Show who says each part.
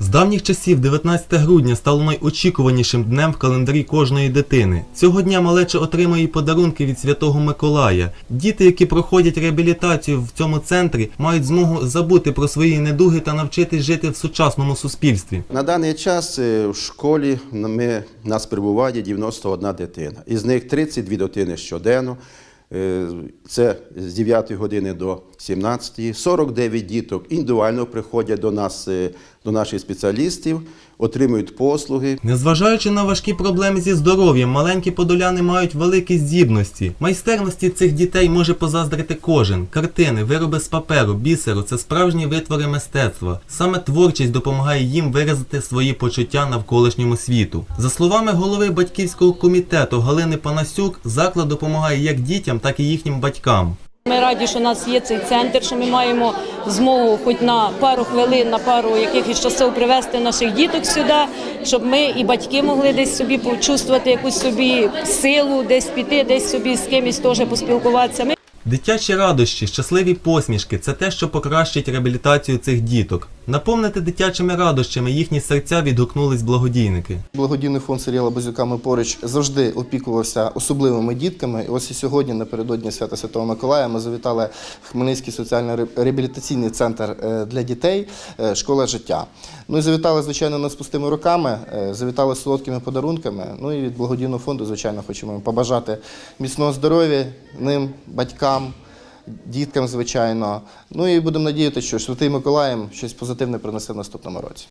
Speaker 1: З давніх часів 19 грудня стало найочікуванішим днем в календарі кожної дитини. Цього дня малеча отримує подарунки від Святого Миколая. Діти, які проходять реабілітацію в цьому центрі, мають змогу забути про свої недуги та навчитись жити в сучасному суспільстві.
Speaker 2: На даний час е, в школі ми, нас перебуває 91 дитина. Із них 32 дитини щоденно. Е, Це з 9 години до 17. 49 діток індивідуально приходять до нас, е, до наших спеціалістів, отримують послуги.
Speaker 1: Незважаючи на важкі проблеми зі здоров'ям, маленькі подоляни мають великі здібності. Майстерності цих дітей може позаздрити кожен. Картини, вироби з паперу, бісеру це справжні витвори мистецтва. Саме творчість допомагає їм виразити свої почуття навколишньому світу. За словами голови батьківського комітету Галини Панасюк, заклад допомагає як дітям, так і їхнім батькам.
Speaker 3: Ми раді, що у нас є цей центр, що ми маємо змогу хоч на пару хвилин, на пару якихось часов привезти наших діток сюди, щоб ми і батьки могли десь собі почувствувати якусь собі силу, десь піти, десь собі з кимось теж поспілкуватися. Ми
Speaker 1: Дитячі радощі, щасливі посмішки це те, що покращить реабілітацію цих діток. Наповнити дитячими радощами їхні серця відгукнулись благодійники.
Speaker 4: Благодійний фонд Сергія Базюка ми поруч завжди опікувався особливими дітками. І ось і сьогодні, напередодні свята Святого Миколая, ми завітали в Хмельницький соціально-реабілітаційний центр е, для дітей е, Школа життя. Ну і завітали, звичайно, з пустими руками, е, завітали солодкими подарунками. Ну і від благодійного фонду, звичайно, хочемо побажати міцного здоров'я ним, батькам. Діткам, звичайно. Ну і будемо надіятися, що Святий Миколаєм щось позитивне принесе в наступному році.